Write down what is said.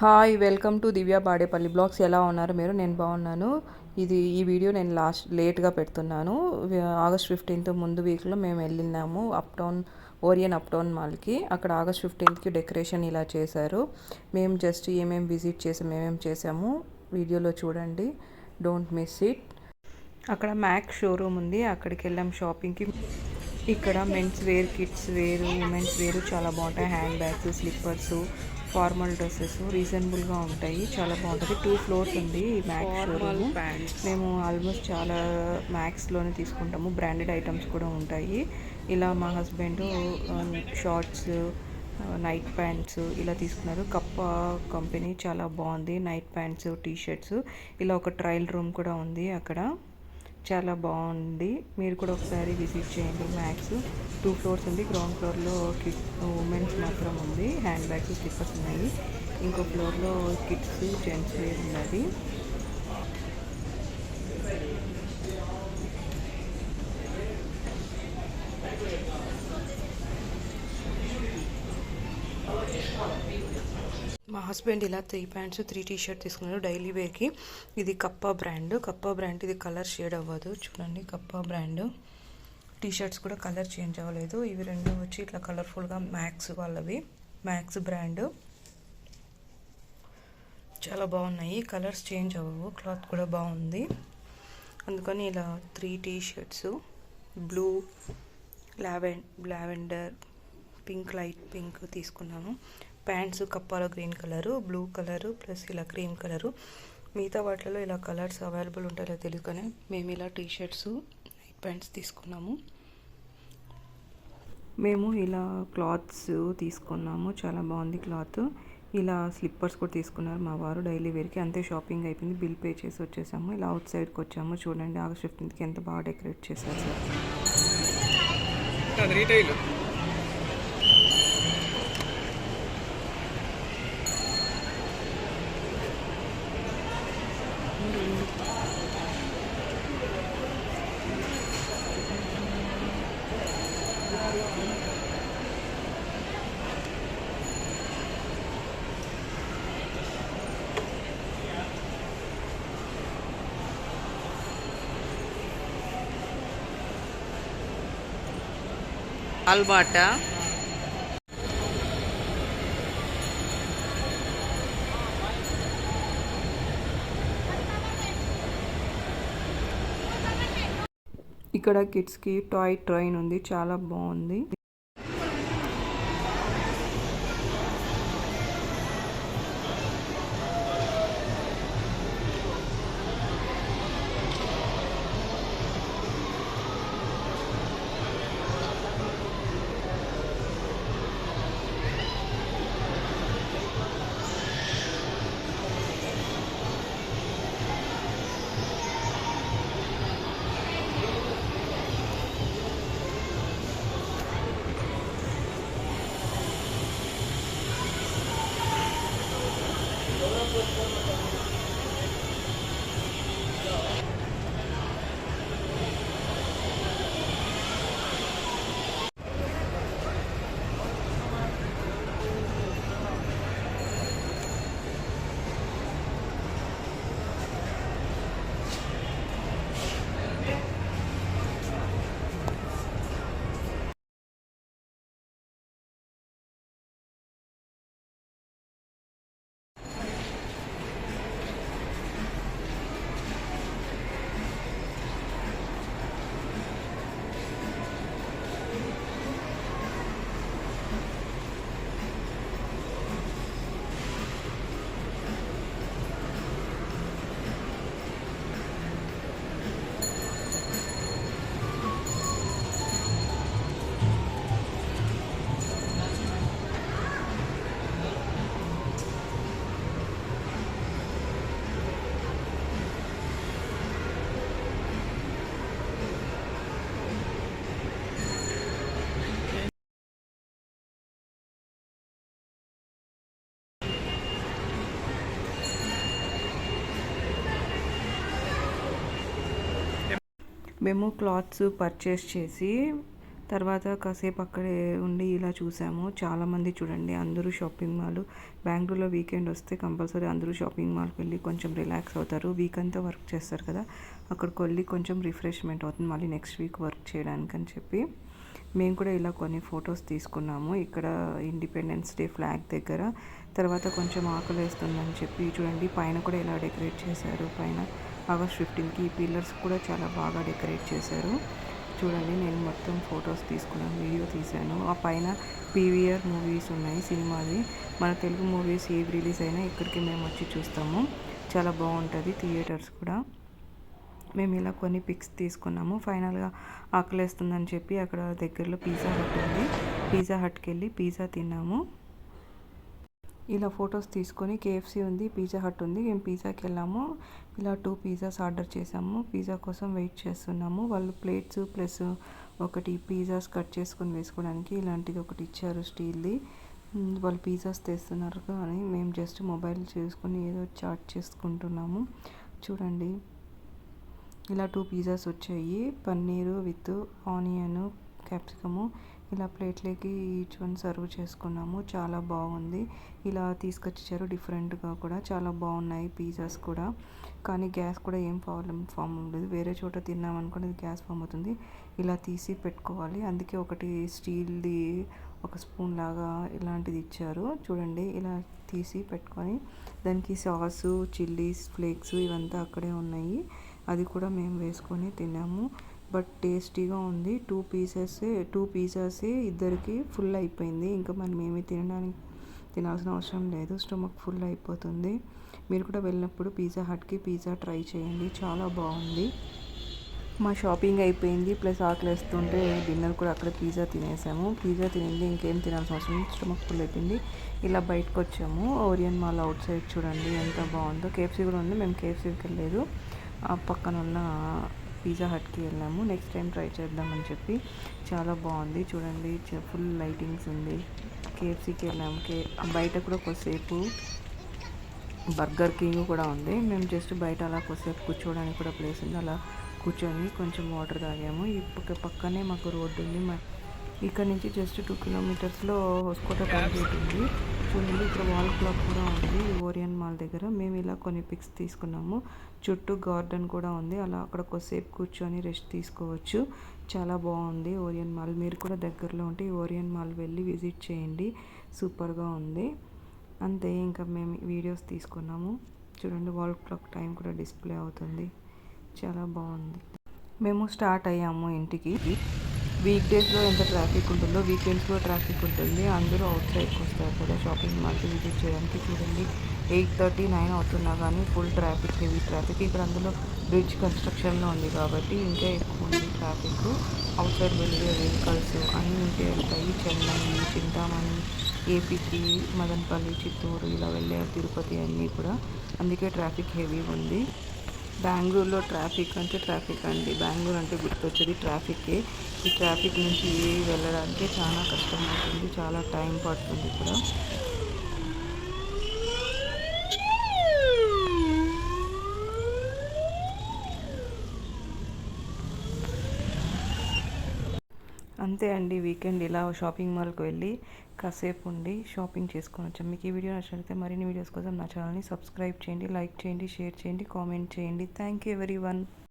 Hi welcome to Divya Badepalli blogs. ఎలా ఉన్నారు మీరు? నేను బాగున్నాను. ఇది ఈ వీడియో నేను లాస్ట్ లేట్గా పెడుతున్నాను. ఆగస్ట్ ఫిఫ్టీన్త్ ముందు వీక్లో మేము వెళ్ళినాము uptown Orion uptown మాల్కి. అక్కడ ఆగస్ట్ ఫిఫ్టీన్త్కి డెకరేషన్ ఇలా చేశారు. మేము జస్ట్ ఏమేమి విజిట్ చేసాము ఏమేమి చేసాము వీడియోలో చూడండి. Don't miss it. అక్కడ మ్యాక్ షోరూమ్ ఉంది. అక్కడికి వెళ్ళాం షాపింగ్కి. ఇక్కడ మెన్స్ వేర్ కిడ్స్ వేరు ఉమెన్స్ వేరు చాలా బాగుంటాయి. Hand bags slippers formal dresses రీజనబుల్గా ఉంటాయి. చాలా బాగుంటుంది. టూ ఫ్లోర్స్ ఉంది ఈ మ్యాక్స్ షోరూమ్ మేము ఆల్మోస్ట్ చాలా మ్యాక్స్లోనే తీసుకుంటాము. బ్రాండెడ్ ఐటమ్స్ కూడా ఉంటాయి. ఇలా మా హస్బెండ్ షార్ట్స్ నైట్ ప్యాంట్స్ ఇలా తీసుకున్నారు. కప్ప కంపెనీ చాలా బాగుంది. నైట్ ప్యాంట్స్ టీ షర్ట్స్ ఇలా ఒక ట్రయల్ రూమ్ కూడా ఉంది అక్కడ. చాలా బాగుంది. మీరు కూడా ఒకసారి విజిట్ చేయండి మ్యాక్స్. టూ ఫ్లోర్స్ ఉంది. గ్రౌండ్ ఫ్లోర్లో కిడ్ ఉమెన్స్ మాత్రం ఉంది. హ్యాండ్ బ్యాగ్స్ స్లిప్పర్స్ ఉన్నాయి. ఇంకో ఫ్లోర్లో కిడ్స్ జెంట్స్ వేర్ ఉన్నది హస్బెండ్ ఇలా three pants three T shirt తీసుకున్నారు డైలీ వేర్కి. ఇది కప్పా బ్రాండ్. కప్పా బ్రాండ్ ఇది కలర్ షేడ్ అవ్వదు. చూడండి కప్పా బ్రాండ్. టీ షర్ట్స్ కూడా కలర్ చేంజ్ అవ్వలేదు. ఇవి రెండు వచ్చి ఇట్లా కలర్ఫుల్గా మ్యాక్స్ వాళ్ళవి. Max brand. చాలా బాగున్నాయి. కలర్స్ చేంజ్ అవ్వవు. క్లాత్ కూడా బాగుంది. అందుకని ఇలా three T shirts blue లావెండ్ lavender pink light pink తీసుకున్నాను. Pants కప్పాలో green colour blue colour plus ఇలా క్రీమ్ కలరు. మిగతా వాటిలో ఇలా కలర్స్ అవైలబుల్ ఉంటాయో తెలియదు కానీ మేము ఇలా టీ షర్ట్స్ నైట్ ప్యాంట్స్ తీసుకున్నాము. మేము ఇలా క్లాత్స్ తీసుకున్నాము. చాలా బాగుంది క్లాత్. ఇలా స్లిప్పర్స్ కూడా తీసుకున్నారు మా వారు డైలీ వేర్కి. అంతే షాపింగ్ అయిపోయింది. బిల్ పే చేసి వచ్చేసాము. ఇలా అవుట్ సైడ్కి వచ్చాము. చూడండి ఆగస్ట్ ఫిఫ్టీన్త్కి ఎంత బాగా డెకరేట్ చేశారు. ఆల్బాటా ఇక్కడ కిడ్స్కి టాయ్ ట్రైన్ ఉంది చాలా బాగుంది. మేము క్లాత్స్ పర్చేస్ చేసి తర్వాత కాసేపు అక్కడే ఉండి ఇలా చూసాము. చాలామంది చూడండి అందరూ షాపింగ్ మాల్. బెంగళూరులో వీకెండ్ వస్తే కంపల్సరీ అందరూ షాపింగ్ మాల్కి వెళ్ళి కొంచెం రిలాక్స్ అవుతారు. వీక్ అంతా వర్క్ చేస్తారు కదా. అక్కడికి వెళ్ళి కొంచెం రిఫ్రెష్మెంట్ అవుతుంది. మళ్ళీ నెక్స్ట్ వీక్ వర్క్ చేయడానికి అని చెప్పి. మేము కూడా ఇలా కొన్ని ఫొటోస్ తీసుకున్నాము. ఇక్కడ ఇండిపెండెన్స్ డే ఫ్లాగ్ దగ్గర. తర్వాత కొంచెం ఆకలి వేస్తుందని చెప్పి చూడండి పైన కూడా ఇలా డెకరేట్ చేశారు పైన ఆగస్ట్ ఫిఫ్టీన్కి ఈ పిల్లర్స్ కూడా చాలా బాగా డెకరేట్ చేశారు. చూడండి నేను మొత్తం ఫొటోస్ తీసుకున్నాను వీడియో తీశాను. ఆ పైన పీవీఆర్ మూవీస్ ఉన్నాయి సినిమాది మన తెలుగు మూవీస్ ఏవి రిలీజ్ అయినా ఇక్కడికి మేము వచ్చి చూస్తాము. చాలా బాగుంటుంది థియేటర్స్ కూడా. మేము ఇలా కొన్ని పిక్స్ తీసుకున్నాము. ఫైనల్గా ఆకలేస్తుందని చెప్పి అక్కడ దగ్గరలో పిజ్జా హట్ ఉంది. పిజ్జా హట్కి వెళ్ళి పిజ్జా తిన్నాము. ఇలా ఫొటోస్ తీసుకొని కేఎఫ్సీ ఉంది పిజ్జా హట్ ఉంది. మేము పిజ్జాకి వెళ్ళాము. ఇలా టూ పిజ్జాస్ ఆర్డర్ చేసాము పిజ్జా కోసం వెయిట్ చేస్తున్నాము. వాళ్ళు ప్లేట్స్ ప్లస్ ఒకటి పిజ్జాస్ కట్ చేసుకొని వేసుకోవడానికి ఇలాంటిది ఒకటి ఇచ్చారు స్టీల్ది. వాళ్ళు పిజ్జాస్ తెస్తున్నారు కానీ మేము జస్ట్ మొబైల్ చేసుకొని ఏదో చాట్ చేసుకుంటున్నాము. చూడండి. ఇలా టూ పిజ్జాస్ వచ్చాయి. పన్నీరు విత్ ఆనియన్ క్యాప్సికము ఇలా ప్లేట్లోకి ఈచ్ వన్ సర్వ్ చేసుకున్నాము. చాలా బాగుంది. ఇలా తీసుకొచ్చారు డిఫరెంట్గా కూడా. చాలా బాగున్నాయి పిజ్జాస్ కూడా. కానీ గ్యాస్ కూడా ఏం ప్రాబ్లం ఫామ్ ఉండదు వేరే చోట తిన్నామనుకోండి గ్యాస్ ఫామ్ అవుతుంది. ఇలా తీసి పెట్టుకోవాలి. అందుకే ఒకటి స్టీల్ది ఒక స్పూన్ లాగా ఇలాంటిది ఇచ్చారు. చూడండి ఇలా తీసి పెట్టుకొని దానికి సాసు చిల్లీస్ ఫ్లేక్స్ ఇవంతా అక్కడే ఉన్నాయి. అది కూడా మేము వేసుకొని తిన్నాము. బట్ టేస్టీగా ఉంది. టూ పీసెస్ టూ పీసెస్ ఇద్దరికి ఫుల్ అయిపోయింది. ఇంకా మనం ఏమి తినడానికి తినాల్సిన అవసరం లేదు. స్టమక్ ఫుల్ అయిపోతుంది. మీరు కూడా వెళ్ళినప్పుడు పిజ్జా హట్కి పిజ్జా ట్రై చేయండి. చాలా బాగుంది. మా షాపింగ్ అయిపోయింది. ప్లస్ ఆకలి వేస్తుంటే డిన్నర్ కూడా అక్కడ పిజ్జా తినేసాము. పిజ్జా తినింది. ఇంకేం తినాల్సిన అవసరం స్టమక్ ఫుల్ అయిపోయింది. ఇలా బయటకు వచ్చాము. ఓరియన్ మాల్ అవుట్ సైడ్ చూడండి. ఎంత బాగుందో. కేఎఫ్సీ కూడా ఉంది. మేము కేఎఫ్సీకి వెళ్ళలేదు. ఆ పక్కన ఉన్న పిజ్జా హట్కి వెళ్ళాము. నెక్స్ట్ టైం ట్రై చేద్దామని చెప్పి. చాలా బాగుంది. చూడండి ఫుల్ లైటింగ్స్ ఉంది. కేఎఫ్సీకి వెళ్ళాము కే బయట కూడా కొద్దిసేపు బర్గర్ కింగ్ కూడా ఉంది. మేము జస్ట్ బయట అలా కొద్దిసేపు కూర్చోవడానికి కూడా ప్లేస్ ఉంది. అలా కూర్చొని కొంచెం వాటర్ తాగాము. ఇప్పుడు పక్కనే మాకు రోడ్డు ఉంది. మా ఇక్కడ నుంచి జస్ట్ టూ కిలోమీటర్స్లో హోస్కోట టోల్గేట్ ఉంది చూడండి ఇక్కడ వాల్ క్లాక్ కూడా ఉంది ఓరియన్ మాల్ దగ్గర. మేము ఇలా కొన్ని పిక్స్ తీసుకున్నాము. చుట్టూ గార్డెన్ కూడా ఉంది. అలా అక్కడ కొద్దిసేపు కూర్చొని రెస్ట్ తీసుకోవచ్చు. చాలా బాగుంది ఓరియన్ మాల్ మీరు కూడా దగ్గరలో ఉంటే ఓరియన్ మాల్ వెళ్ళి విజిట్ చేయండి. సూపర్గా ఉంది. అంతే ఇంకా మేము వీడియోస్ తీసుకున్నాము. చూడండి వాల్ క్లాక్ టైం కూడా డిస్ప్లే అవుతుంది. చాలా బాగుంది. మేము స్టార్ట్ అయ్యాము ఇంటికి. వీక్ డేస్లో ఎంత ట్రాఫిక్ ఉంటుందో వీకెండ్స్లో ట్రాఫిక్ ఉంటుంది. అందరూ అవుట్ సైడ్కి వస్తారు కదా షాపింగ్ మాల్కి విజిట్ చేయడానికి చూడండి. ఎయిట్ థర్టీ నైన్ అవుతున్నా కానీ ఫుల్ ట్రాఫిక్ హెవీ ట్రాఫిక్. ఇక్కడ అందులో బ్రిడ్జ్ కన్స్ట్రక్షన్లో ఉంది కాబట్టి ఇంకా ఎక్కువ ఉంది ట్రాఫిక్. అవుట్ సైడ్ వెళ్ళే వెహికల్స్ అన్నీ ఇంకా వెళ్తాయి. చెన్నై చింతామణి ఏపీకి మదనపల్లి చిత్తూరు ఇలా వెళ్ళే తిరుపతి అన్నీ కూడా. అందుకే ట్రాఫిక్ హెవీ ఉంది. బెంగళూరులో ట్రాఫిక్ అంటే ట్రాఫిక్ అండి. బెంగళూరు అంటే గుర్తొచ్చేది ట్రాఫిక్కే. ఈ ట్రాఫిక్ నుంచి వెళ్ళడానికి చాలా కష్టం అవుతుంది చాలా టైం పడుతుంది కూడా అంతే అండి. వీకెండ్ ఇలా షాపింగ్ మాల్కి వెళ్ళి కాసేపు ఉండి షాపింగ్ చేసుకొని వచ్చాం. మీకు ఈ వీడియో నచ్చినట్లయితే మరిన్ని వీడియోస్ కోసం నా ఛానల్ని సబ్స్క్రైబ్ చేయండి లైక్ చేయండి షేర్ చేయండి కామెంట్ చేయండి. Thank you every one